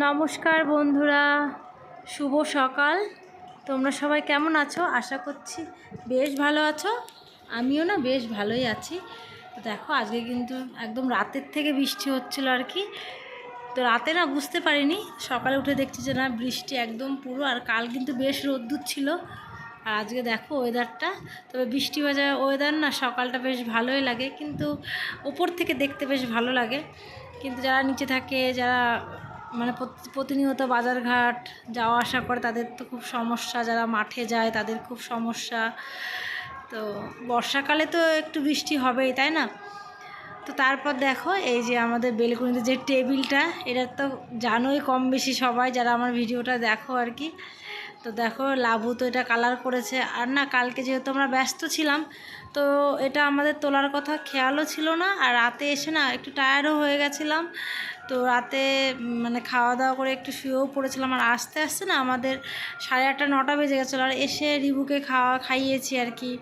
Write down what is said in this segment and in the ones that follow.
নমস্কার বন্ধুরা, শুভ সকাল। তোমরা সবাই কেমন আছো? আশা করছি বেশ ভালো আছো। আমিও না বেশ ভালোই আছি। তো দেখো, আজকে কিন্তু একদম রাতের থেকে বৃষ্টি হচ্ছিল আর কি। তো রাতে না বুঝতে পারিনি। সকালে উঠে দেখছি যে না, বৃষ্টি একদম পুরো আর কাল কিন্তু বেশ রোদ্দুর ছিল। আর আজকে দেখো ওয়েদারটা তবে বৃষ্টি ভাজা ওয়েদার না সকালটা বেশ ভালোই লাগে। কিন্তু ওপর থেকে দেখতে বেশ ভালো লাগে। কিন্তু যারা নিচে থাকে, যারা মানে প্রত- প্রতিনিয়ত বাজারঘাট যাওয়া আসা করে তাদের তো খুব সমস্যা, যারা মাঠে যায় তাদের খুব সমস্যা। তো বর্ষাকালে তো একটু বৃষ্টি হবেই, তাই না? তো তারপর দেখো এই যে আমাদের বেলকুনিতে যে টেবিলটা, এটা তো জানোই কম বেশি সবাই যারা আমার ভিডিওটা দেখো আর কি। তো দেখো লাভু তো এটা কালার করেছে। আর না, কালকে যেহেতু আমরা ব্যস্ত ছিলাম, তো এটা আমাদের তোলার কথা খেয়ালও ছিল না। আর রাতে এসে না একটু টায়ার্ডও হয়ে গেছিলাম। তো রাতে মানে খাওয়া দাওয়া করে একটু শুয়েও পড়েছিলাম। আর আস্তে আস্তে না আমাদের সাড়ে আটটা, নটা বেজে গেছিল। আর এসে রিবুকে খাওয়া, খাইয়েছি আর কি।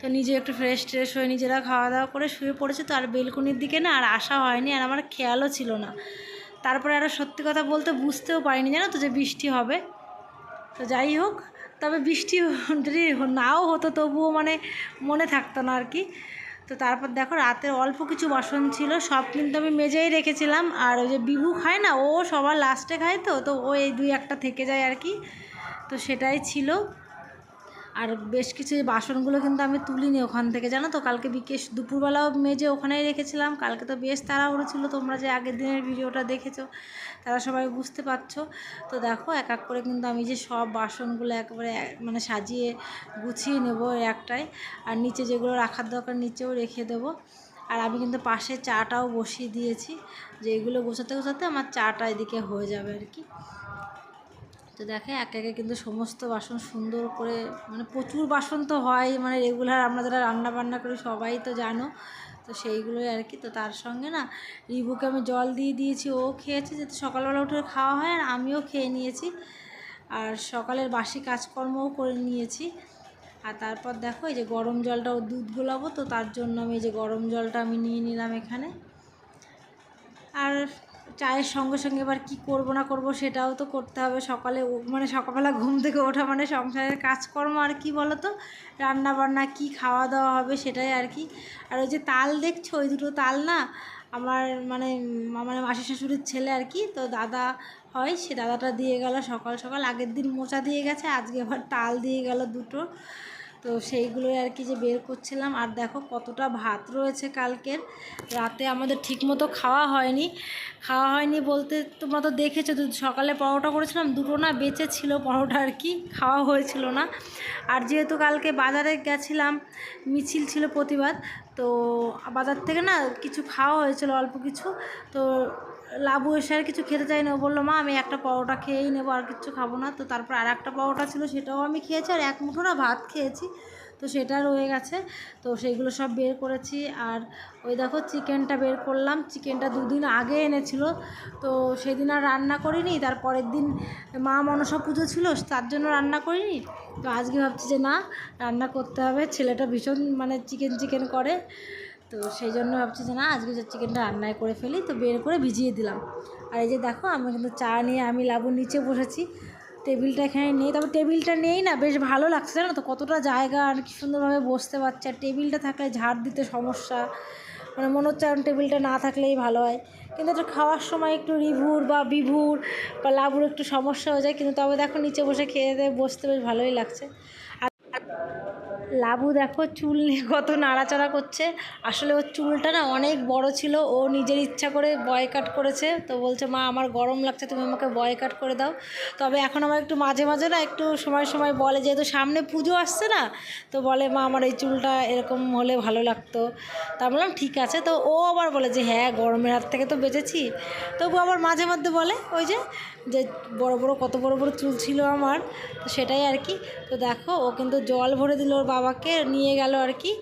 তো নিজে একটু ফ্রেশ ট্রেশ হয়ে নিজেরা খাওয়া দাওয়া করে শুয়ে পড়েছে। তো আর বেলকুনির দিকে না আর আসা হয়নি। আর আমার খেয়ালও ছিল না। তারপরে আরও সত্যি কথা বলতে বুঝতেও পারিনি, জানো তো যে বৃষ্টি হবে। তো যাই হোক, তবে বৃষ্টি যদি নাও হতো তবুও মানে মনে থাকতো না আর কি। তো তারপর দেখো রাতে অল্প কিছু বাসন ছিল, সব কিন্তু আমি মেজেই রেখেছিলাম। আর ওই যে বিভু খায় না, ও সবার লাস্টে খায় তো তো ও এই দুই একটা থেকে যায় আর কি। তো সেটাই ছিল। আর বেশ কিছু বাসনগুলো কিন্তু আমি তুলিনি ওখান থেকে, জানো তো? কালকে বিকেশ দুপুরবেলাও মেজে ওখানেই রেখেছিলাম। কালকে তো বেশ তাড়াহুড়ো ছিল, তোমরা যে আগের দিনের ভিডিওটা দেখেছ, তারা সবাই বুঝতে পারছ। তো দেখো, এক এক করে কিন্তু আমি যে সব বাসনগুলো একবারে মানে সাজিয়ে গুছিয়ে নেব একটাই। আর নিচে যেগুলো রাখার দরকার নিচেও রেখে দেবো। আর আমি কিন্তু পাশে চাটাও বসিয়ে দিয়েছি, যে এগুলো গোছাতে গোছাতে আমার চাটা এদিকে হয়ে যাবে আর কি। তো দেখে এক একে কিন্তু সমস্ত বাসন সুন্দর করে মানে প্রচুর বাসন তো হয় মানে রেগুলার আমরা যারা রান্না বান্না করি সবাই তো জানো, তো সেইগুলোই আর কি। তো তার সঙ্গে না, রিবুকে আমি জল দিয়ে দিয়েছি, ও খেয়েছে, যেহেতু সকালবেলা উঠে খাওয়া হয় আর আমিও খেয়ে নিয়েছি। আর সকালের বাসি কাজকর্মও করে নিয়েছি। আর তারপর দেখো এই যে গরম জলটা ও দুধ গোলাবো তো তার জন্য আমি এই যে গরম জলটা আমি নিয়ে নিলাম এখানে। আর চায়ের সঙ্গে সঙ্গে এবার কি করব না করব সেটাও তো করতে হবে। সকালে মানে সকালবেলা ঘুম থেকে ওঠা মানে সংসারের কাজকর্ম আর কি বলো তো রান্না বান্না কি খাওয়া দাওয়া হবে সেটাই আর কি। আর ওই যে তাল দেখছ? ওই দুটো তাল না? আমার মানে আমার মাসি শাশুড়ির ছেলে আর কি। তো দাদা হয়, সে দাদাটা দিয়ে গেল সকাল সকাল। আগের দিন মোচা দিয়ে গেছে, আজকে আবার তাল দিয়ে গেল দুটো। তো সেইগুলোই আর কি যে বের করছিলাম। আর দেখো কতটা ভাত রয়েছে কালকের। রাতে আমাদের ঠিকমতো খাওয়া হয়নি। খাওয়া হয়নি বলতে তোমরা তো দেখেছ, তো সকালে পরোটা করেছিলাম, দুটো না বেঁচে ছিল পরোটা আর কি, খাওয়া হয়েছিল না। আর যেহেতু কালকে বাজারে গেছিলাম, মিছিল ছিল প্রতিবাদ, তো বাজার থেকে না কিছু খাওয়া হয়েছিল অল্প কিছু। তো লাবু এসে আর কিছু খেতে চাই না বলল, মা, আমি একটা পরোটা খেয়েই নেব, আর কিছু খাব না। তো তারপর আর একটা পরোটা ছিল, সেটাও আমি খেয়েছি, আর এক মুঠো না ভাত খেয়েছি। তো সেটা রয়ে গেছে। তো সেইগুলো সব বের করেছি। আর ওই দেখো, চিকেনটা বের করলাম। চিকেনটা দুদিন আগে এনেছিল। তো সেদিন আর রান্না করিনি। তার পরের দিন মা মনসা পুজো ছিল, তার জন্য রান্না করিনি। তো আজকে ভাবছি যে না, রান্না করতে হবে। ছেলেটা ভীষণ মানে চিকেন চিকেন করে। তো সেই জন্য ভাবছি যে না, আজকে যে চিকেনটা রান্নায় করে ফেলি, তো বের করে ভিজিয়ে দিলাম। আর এই যে দেখো আমি কিন্তু চা নিয়ে আমি লাবুর নিচে বসেছি। টেবিলটা এখানে নেই, তবে টেবিলটা নেই না, বেশ ভালো লাগছে, জানো তো? কতটা জায়গা আর কি সুন্দরভাবে বসতে পারছে। আর টেবিলটা থাকলে ঝাড় দিতে সমস্যা। মানে মনে হচ্ছে এখন টেবিলটা না থাকলেই ভালো হয়। কিন্তু এটা খাওয়ার সময় একটু রিভুর বা বিভুর বা লাবুর একটু সমস্যা হয়ে যায়। কিন্তু তবে দেখো, নিচে বসে খেয়ে বসতে বেশ ভালোই লাগছে। লাবু দেখো চুল নিয়ে কত নাড়াচাড়া করছে। আসলে ওর চুলটা না অনেক বড় ছিল, ও নিজের ইচ্ছা করে বয় কাট করেছে। তো বলছে, মা, আমার গরম লাগছে, তুমি আমাকে বয় কাট করে দাও। তবে এখন আমার একটু মাঝে মাঝে না একটু সময় সময় বলে, যেহেতু সামনে পুজো আসছে না, তো বলে, মা, আমার এই চুলটা এরকম হলে ভালো লাগতো। তা বললাম, ঠিক আছে। তো ও আবার বলে যে হ্যাঁ গরমের হাত থেকে তো বেঁচেছি। তবু আবার মাঝে মধ্যে বলে, ওই যে যে বড় বড়, কত বড় বড় চুল ছিল আমার, তো সেটাই আর কি। তো দেখো, ও কিন্তু জল ভরে দিল ওর বাবাকে, নিয়ে গেল আর কি।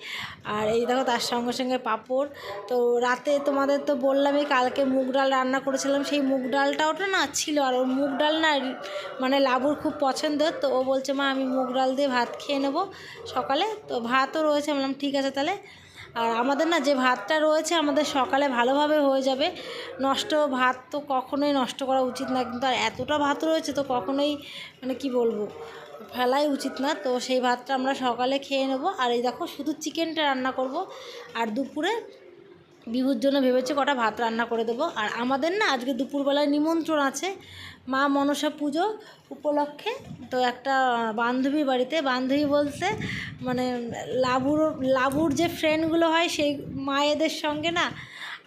আর এই দেখো তার সঙ্গে সঙ্গে পাঁপড়। তো রাতে তোমাদের তো বললামই, কালকে মুগ ডাল রান্না করেছিলাম, সেই মুগ ডালটা ওটা না ছিল, আর ওর মুগ ডাল না মানে লাবুর খুব পছন্দের। তো ও বলছে, মা, আমি মুগ ডাল দিয়ে ভাত খেয়ে নেব সকালে। তো ভাতও রয়েছে বললাম, ঠিক আছে তাহলে। আর আমাদের না যে ভাতটা রয়েছে আমাদের সকালে ভালোভাবে হয়ে যাবে। নষ্ট ভাত তো কখনোই নষ্ট করা উচিত না, কিন্তু আর এতটা ভাত রয়েছে তো কখনোই মানে কি বলব, ফেলাই উচিত না। তো সেই ভাতটা আমরা সকালে খেয়ে নেব। আর এই দেখো শুধু চিকেনটা রান্না করব। আর দুপুরে বিহুর জন্য ভেবেছে কটা ভাত রান্না করে দেবো। আর আমাদের না আজকে দুপুরবেলায় নিমন্ত্রণ আছে মা মনসা পুজো উপলক্ষে। তো একটা বান্ধবী বাড়িতে, বান্ধবী বলতে মানে লাবুর লাবুর যে ফ্রেন্ডগুলো হয় সেই মায়েদের সঙ্গে না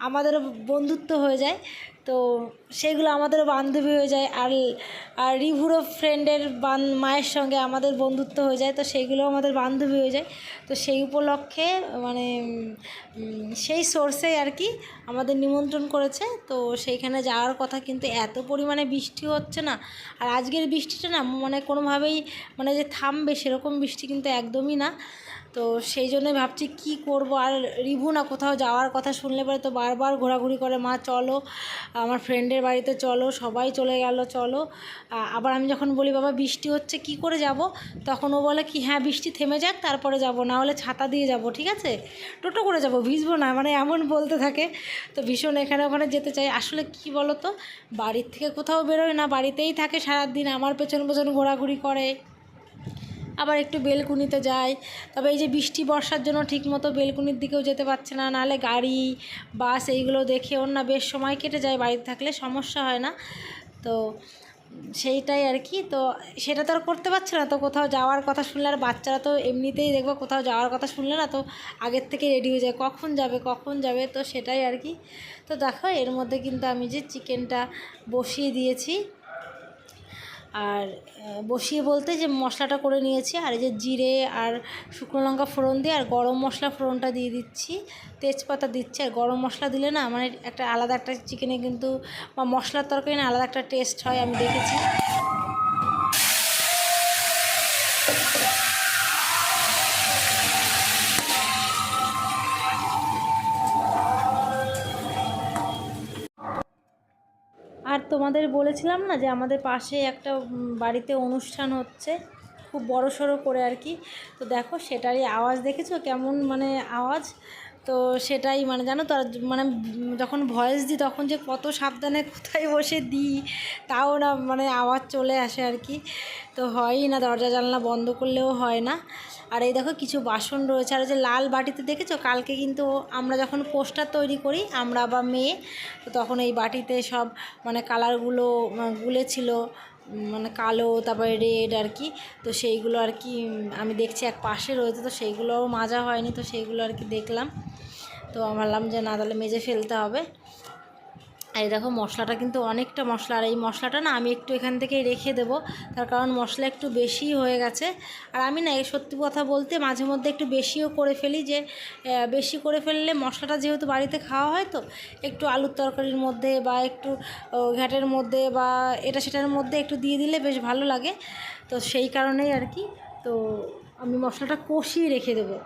আমাদের বন্ধুত্ব হয়ে যায়। তো সেগুলো আমাদেরও বান্ধবী হয়ে যায় আর আর রিভুরও ফ্রেন্ডের বান, মায়ের সঙ্গে আমাদের বন্ধুত্ব হয়ে যায়, তো সেইগুলো আমাদের বান্ধবী হয়ে যায়। তো সেই উপলক্ষে মানে সেই সোর্সে আর কি আমাদের নিমন্ত্রণ করেছে। তো সেইখানে যাওয়ার কথা কিন্তু এত পরিমাণে বৃষ্টি হচ্ছে না। আর আজকের বৃষ্টিটা না মানে কোনোভাবেই মানে যে থামবে সেরকম বৃষ্টি কিন্তু একদমই না। তো সেই জন্যই ভাবছি কি করব? আর রিভু না কোথাও যাওয়ার কথা শুনলে পরে তো বারবার ঘোরাঘুরি করে, মা, চলো, আমার ফ্রেন্ডের বাড়িতে চলো, সবাই চলে গেল, চলো। আবার আমি যখন বলি, বাবা, বৃষ্টি হচ্ছে, কি করে যাব? তখন ও বলে কি হ্যাঁ বৃষ্টি থেমে যাক, তারপরে যাব, না হলে ছাতা দিয়ে যাব, ঠিক আছে? টোটো করে যাব, ভিজবো না। মানে এমন বলতে থাকে। তো ভীষণ এখানে ওখানে যেতে চাই। আসলে কি বলো তো বাড়ির থেকে কোথাও বেরোয় না, বাড়িতেই থাকে সারাদিন, আমার পেছন পেছন ঘোরাঘুরি করে। আবার একটু বেলকুনিতে যায় তবে এই যে বৃষ্টি, বর্ষার জন্য ঠিকমতো বেলকুনির দিকেও যেতে পারছে না। নাহলে গাড়ি, বাস এইগুলো দেখে ওর না বেশ সময় কেটে যায় বাড়িতে থাকলে, সমস্যা হয় না। তো সেইটাই আর কি। তো সেটা তো আর করতে পারছে না। তো কোথাও যাওয়ার কথা শুনলে আর বাচ্চারা তো এমনিতেই দেখব কোথাও যাওয়ার কথা শুনলে না, তো আগের থেকে রেডি হয়ে যায়। কখন যাবে কখন যাবে, তো সেটাই আর কি। তো দেখো, এর মধ্যে কিন্তু আমি যে চিকেনটা বসিয়ে দিয়েছি। আর বসিয়ে বলতে যে মশলাটা করে নিয়েছি। আর এই যে জিরে আর শুকনো লঙ্কা ফোড়ন দিয়ে আর গরম মশলা ফোড়নটা দিয়ে দিচ্ছি। তেজপাতা দিচ্ছি। আর গরম মশলা দিলে না মানে একটা আলাদা একটা চিকেনে কিন্তু বা মশলার তরকারি না আলাদা একটা টেস্ট হয়, আমি দেখেছি। তোমাদের বলেছিলাম না যে আমাদের পাশে একটা বাড়িতে অনুষ্ঠান হচ্ছে, খুব বড় সড়ো করে আর কি। তো দেখো, সেটারই আওয়াজ দেখেছ? কেমন মানে আওয়াজ? তো সেটাই মানে জানো তো মানে যখন ভয়েস দিই তখন যে কত সাবধানে কোথায় বসে দিই তাও না মানে আওয়াজ চলে আসে আর কি। তো হয়ই না দরজা জানলা বন্ধ করলেও হয় না। আর এই দেখো কিছু বাসন রয়েছে। আর যে লাল বাটিতে দেখেছ? কালকে কিন্তু আমরা যখন পোস্টার তৈরি করি, আমরা বা মেয়ে, তো তখন এই বাটিতে সব মানে কালারগুলো গুলেছিল মানে কালো, তারপরে রেড আর কি। তো সেইগুলো আর কি আমি দেখছি এক পাশে রয়েছে, তো সেইগুলোও মাজা হয়নি, তো সেইগুলো আর কি দেখলাম। তো ভাবলাম যে না, তাহলে মেজে ফেলতে হবে। আর এই দেখো, মশলাটা কিন্তু অনেকটা মশলা। আর এই মশলাটা না, আমি একটু এখান থেকে রেখে দেবো। তার কারণ মশলা একটু বেশি হয়ে গেছে। আর আমি না, এই সত্যি কথা বলতে মাঝে মধ্যে একটু বেশিও করে ফেলি যে বেশি করে ফেললে মশলাটা যেহেতু বাড়িতে খাওয়া হয় তো, একটু আলুর তরকারির মধ্যে বা একটু ঘ্যাটের মধ্যে বা এটা সেটার মধ্যে একটু দিয়ে দিলে বেশ ভালো লাগে। তো সেই কারণেই আর কি, তো আমি মশলাটা কষিয়ে রেখে দেবো।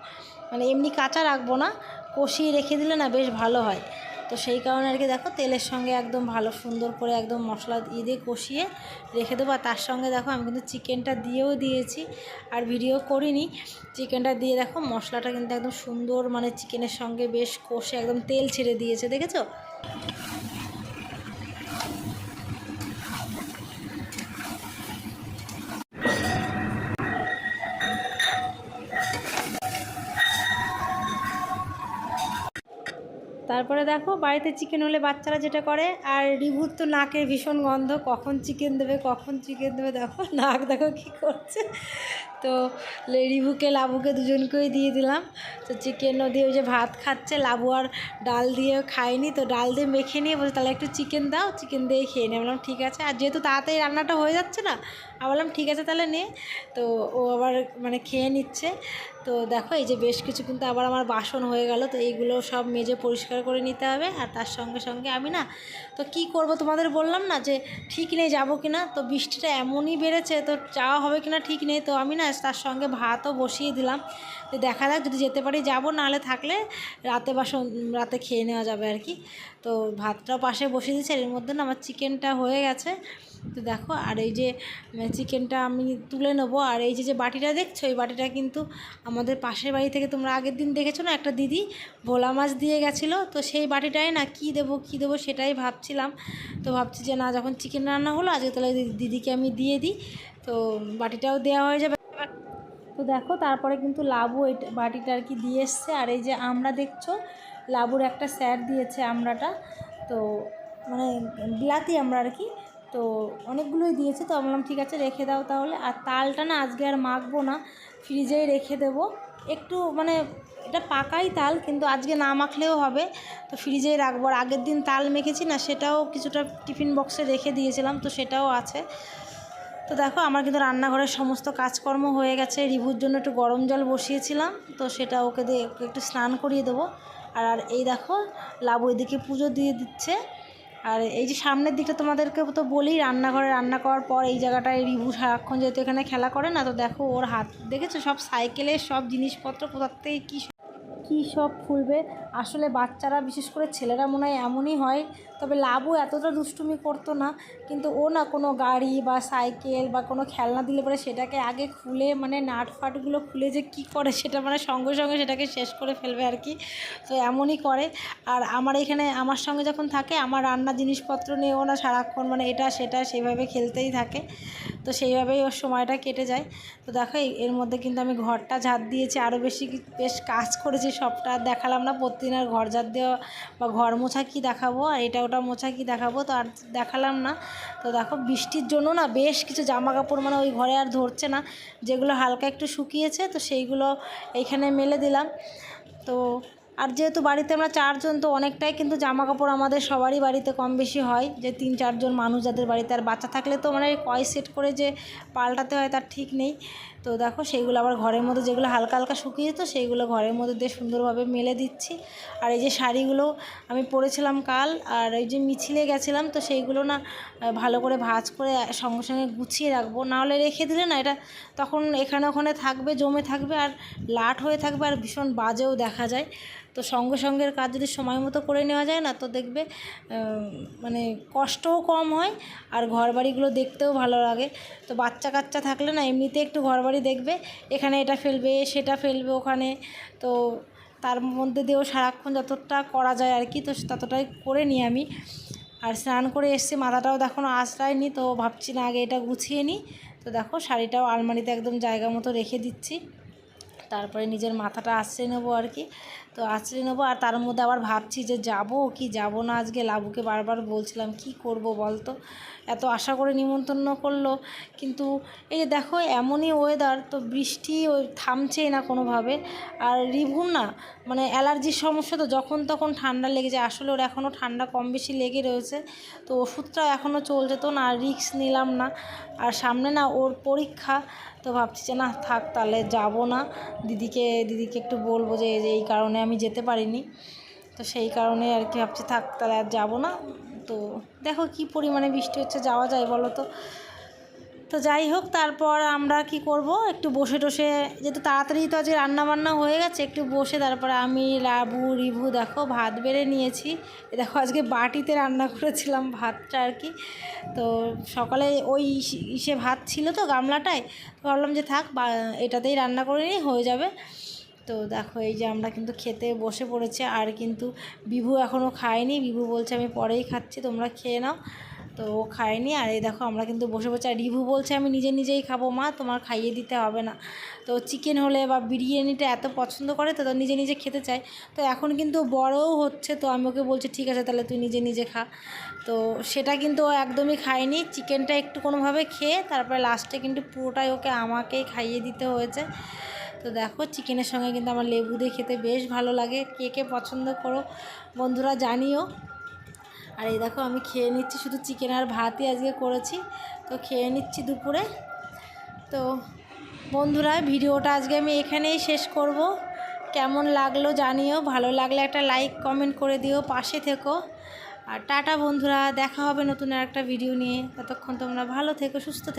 মানে এমনি কাঁচা রাখব না কষিয়ে রেখে দিলে না বেশ ভালো হয়। তো সেই কারণে আর কি দেখো তেলের সঙ্গে একদম ভালো সুন্দর করে একদম মশলা দিয়ে দিয়ে কষিয়ে রেখে দেবো। আর তার সঙ্গে দেখো আমি কিন্তু চিকেনটা দিয়েও দিয়েছি আর ভিডিও করিনি। চিকেনটা দিয়ে দেখো মশলাটা কিন্তু একদম সুন্দর মানে চিকেনের সঙ্গে বেশ কষে একদম তেল ছেড়ে দিয়েছে, দেখেছ? তারপরে দেখো, বাড়িতে চিকেন হলে বাচ্চারা যেটা করে, আর রিভুর তো নাকের ভীষণ গন্ধ, কখন চিকেন দেবে, কখন চিকেন দেবে, দেখো, নাক দেখো কী করছে। তো রিভুকে, লাবুকে দুজনকেই দিয়ে দিলাম। তো চিকেনও দিয়ে ওই যে ভাত খাচ্ছে, লাবু আর ডাল দিয়ে খায়নি, তো ডাল দিয়ে মেখে নিয়ে বলছে, তাহলে একটু চিকেন দাও চিকেন দিয়ে খেয়ে নিয়ে বললাম, ঠিক আছে। আর যেহেতু তাড়াতাড়ি রান্নাটা হয়ে যাচ্ছে না আমি বললাম, ঠিক আছে তাহলে নে। তো ও আবার মানে খেয়ে নিচ্ছে। তো দেখো, এই যে বেশ কিছু কিন্তু আবার আমার বাসন হয়ে গেল, তো এইগুলো সব মেজে পরিষ্কার করে নিতে হবে। আর তার সঙ্গে সঙ্গে আমি না, তো কি করব তোমাদের বললাম না যে, ঠিক নেই, যাব কি না তো বৃষ্টিটা এমনই বেড়েছে, তো যাওয়া হবে কি না ঠিক নেই। তো আমি না তার সঙ্গে ভাতও বসিয়ে দিলাম। তো দেখা যাক, যদি যেতে পারি যাব, নাহলে থাকলে রাতে বাসন, রাতে খেয়ে নেওয়া যাবে আর কি। তো ভাতটাও পাশে বসিয়ে দিয়েছে এর মধ্যে না আমার চিকেনটা হয়ে গেছে। তো দেখো, আর এই যে চিকেনটা আমি তুলে নেব। আর এই যে যে বাটিটা দেখছ, এই বাটিটা কিন্তু আমাদের পাশের বাড়ি থেকে তোমরা আগের দিন দেখেছ না? একটা দিদি ভোলা মাছ দিয়ে গেছিল। তো সেই বাটিটাই না কি দেবো কি দেবো সেটাই ভাবছিলাম। তো ভাবছি যে না, যখন চিকেন রান্না হলো, আজকে তাহলে দিদিকে আমি দিয়ে দিই। তো বাটিটাও দেওয়া হয়ে যাবে। তো দেখো, তারপরে কিন্তু লাবু এই বাটিটা আর কি দিয়ে এসছে। আর এই যে আমরা দেখছ, লাবুর একটা স্যার দিয়েছে আমরাটা। তো মানে বিলাতি আমরা আর কি তো অনেকগুলোই দিয়েছে, তো বললাম, ঠিক আছে, রেখে দাও তাহলে। আর তালটা না আজকে আর মাখবো না, ফ্রিজেই রেখে দেবো। একটু মানে এটা পাকাই তাল, কিন্তু আজকে না মাখলেও হবে, তো ফ্রিজেই রাখব। আর আগের দিন তাল মেখেছি না, সেটাও কিছুটা টিফিন বক্সে রেখে দিয়েছিলাম, তো সেটাও আছে। তো দেখো, আমার কিন্তু রান্নাঘরের সমস্ত কাজকর্ম হয়ে গেছে। রিভুর জন্য একটু গরম জল বসিয়েছিলাম, তো সেটা ওকে দিয়ে একটু স্নান করিয়ে দেবো। আর আর এই দেখো, লাবু এদিকে পুজো দিয়ে দিচ্ছে। আর এই যে সামনের দিকটা তোমাদেরকে তো বলি রান্নাঘরে রান্না করার পর এই জায়গাটায় রিভু সারাক্ষণ যেহেতু এখানে খেলা করে না, তো দেখো ওর হাত, দেখেছ? সব সাইকেলের সব জিনিসপত্র কোথার থেকে কী কী সব ফুলবে? আসলে বাচ্চারা, বিশেষ করে ছেলেরা মনে হয় এমনই হয়। তবে লাভও এতটা দুষ্টুমি করতো না। কিন্তু ও না কোনো গাড়ি বা সাইকেল বা কোনো খেলনা দিলে পরে সেটাকে আগে খুলে মানে নাট ফাটগুলো খুলে যে কী করে সেটা মানে সঙ্গে সঙ্গে সেটাকে শেষ করে ফেলবে আর কি। তো এমনই করে। আর আমার এখানে, আমার সঙ্গে যখন থাকে, আমার রান্নার জিনিসপত্র নিয়েও না সারাক্ষণ মানে এটা সেটা সেইভাবে খেলতেই থাকে। তো সেইভাবেই ওর সময়টা কেটে যায়। তো দেখো, এর মধ্যে কিন্তু আমি ঘরটা ঝাড় দিয়েছি। আরও বেশি বেশ কাজ করেছি সবটা দেখালাম না, প্রতিদিন আর ঘর যার দেওয়া বা ঘর মোছা কি দেখাবো, আর এটা ওটা মোছা কি দেখাবো, তো আর দেখালাম না। তো দেখো বৃষ্টির জন্য না বেশ কিছু জামা কাপড় মানে ওই ঘরে আর ধরছে না, যেগুলো হালকা একটু শুকিয়েছে, তো সেইগুলো এইখানে মেলে দিলাম। তো আর যেহেতু বাড়িতে আমরা চারজন, তো অনেকটাই কিন্তু জামা কাপড় আমাদের সবারই বাড়িতে কম বেশি হয়। যে তিন, চারজন মানুষ যাদের বাড়িতে, আর বাচ্চা থাকলে তো মানে কয় সেট করে যে পাল্টাতে হয় তার ঠিক নেই। তো দেখো, সেইগুলো আবার ঘরের মধ্যে যেগুলো হালকা হালকা শুকিয়ে যেত সেইগুলো ঘরের মধ্যে দিয়ে সুন্দরভাবে মেলে দিচ্ছি। আর এই যে শাড়িগুলো আমি পরেছিলাম কাল, আর এই যে মিছিলে গেছিলাম, তো সেইগুলো না ভালো করে ভাঁজ করে সঙ্গে সঙ্গে গুছিয়ে রাখব। নাহলে রেখে দিলে না, এটা তখন এখানে, ওখানে থাকবে, জমে থাকবে, আর লাট হয়ে থাকবে, আর ভীষণ বাজেও দেখা যায়। তো সঙ্গে সঙ্গের কাজ যদি সময় মতো করে নেওয়া যায় না, তো দেখবে মানে কষ্টও কম হয় আর ঘর বাড়িগুলো দেখতেও ভালো লাগে। তো বাচ্চা কাচ্চা থাকলে না, এমনিতে একটু ঘর বাড়ি দেখবে, এখানে এটা ফেলবে, সেটা ফেলবে ওখানে। তো তার মধ্যে দিয়েও সারাক্ষণ যতটা করা যায় আর কি, তো ততটাই করে নিই আমি। আর স্নান করে এসছি, মাথাটাও দেখো আশ্রয়নি, তো ভাবছি না আগে এটা গুছিয়ে নিই। তো দেখো, শাড়িটাও আলমারিতে একদম জায়গা মতো রেখে দিচ্ছি। তারপরে নিজের মাথাটা আশ্রয় নেব আর কি। তো আশ্রয় নেব, আর তার মধ্যে আবার ভাবছি যে যাব কি যাব না আজকে। লাবুকে বারবার বলছিলাম, কি করব বলতো? এত আশা করে নিমন্ত্রণ করল। কিন্তু এই যে দেখো, এমনই ওয়েদার তো বৃষ্টি ওই থামছেই না কোনোভাবে। আর রিভুর না মানে অ্যালার্জির সমস্যা তো যখন তখন ঠান্ডা লেগে যায়। আসলে ওর এখনও ঠান্ডা কম বেশি লেগে রয়েছে। তো ওষুধটা এখনও চলছে তো, না রিক্স নিলাম না। আর সামনে না ওর পরীক্ষা, তো ভাবছি যে না থাক তাহলে যাব না। দিদিকে দিদিকে একটু বলব যে এই কারণে আমি যেতে পারিনি। তো সেই কারণে আর কি ভাবছি থাক, তাহলে আর যাব না। তো দেখো কি পরিমাণে বৃষ্টি হচ্ছে, যাওয়া যায় বলো তো। তো যাই হোক, তারপর আমরা কি করব? একটু বসে টসে, যেহেতু তাড়াতাড়ি তো আজকে রান্না বান্না হয়ে গেছে, একটু বসে তারপরে আমি লাবু, রিভু দেখো ভাত বেড়ে নিয়েছি। দেখো আজকে বাটিতে রান্না করেছিলাম ভাতটা আর কি। তো সকালে ওই ইসে- ভাত ছিল তো গামলাটায়। ভাবলাম যে থাক, বা এটাতেই রান্না করে নিই, হয়ে যাবে। তো দেখো, এই যে আমরা কিন্তু খেতে বসে পড়েছে, আর কিন্তু বিভু এখনও খায়নি। বিভু বলছে, আমি পরেই খাচ্ছি, তোমরা খেয়ে নাও। তো ও খায়নি, আর এই দেখো, আমরা কিন্তু বসে বসে আর রিভু বলছে, আমি নিজে নিজেই খাব, মা, তোমার খাইয়ে দিতে হবে না। তো চিকেন হলে বা বিরিয়ানিটা এত পছন্দ করে, তো তো নিজে নিজে খেতে চায়। তো এখন কিন্তু বড়ও হচ্ছে, তো আমি ওকে বলছি, ঠিক আছে, তাহলে তুই নিজে নিজে খা। তো সেটা কিন্তু ও একদমই খায়নি। চিকেনটা একটু কোনোভাবে খেয়ে, তারপরে লাস্টে কিন্তু পুরোটাই ওকে আমাকেই খাইয়ে দিতে হয়েছে। তো দেখো, চিকেনের সঙ্গে কিন্তু আমার লেবু দিয়ে খেতে বেশ ভালো লাগে। কে কে পছন্দ করো বন্ধুরা জানিও। আর এই দেখো, আমি খেয়ে নিচ্ছি শুধু চিকেন আর ভাতই আজকে করেছি। তো খেয়ে নিচ্ছি দুপুরে। তো বন্ধুরা, ভিডিওটা আজকে আমি এখানেই শেষ করব। কেমন লাগল জানিও। ভালো লাগলে একটা লাইক, কমেন্ট করে দিও, পাশে থেকো। আর টাটা বন্ধুরা, দেখা হবে নতুন আর একটা ভিডিও নিয়ে। ততক্ষণ তোমরা ভালো থেকো, সুস্থ থেকো।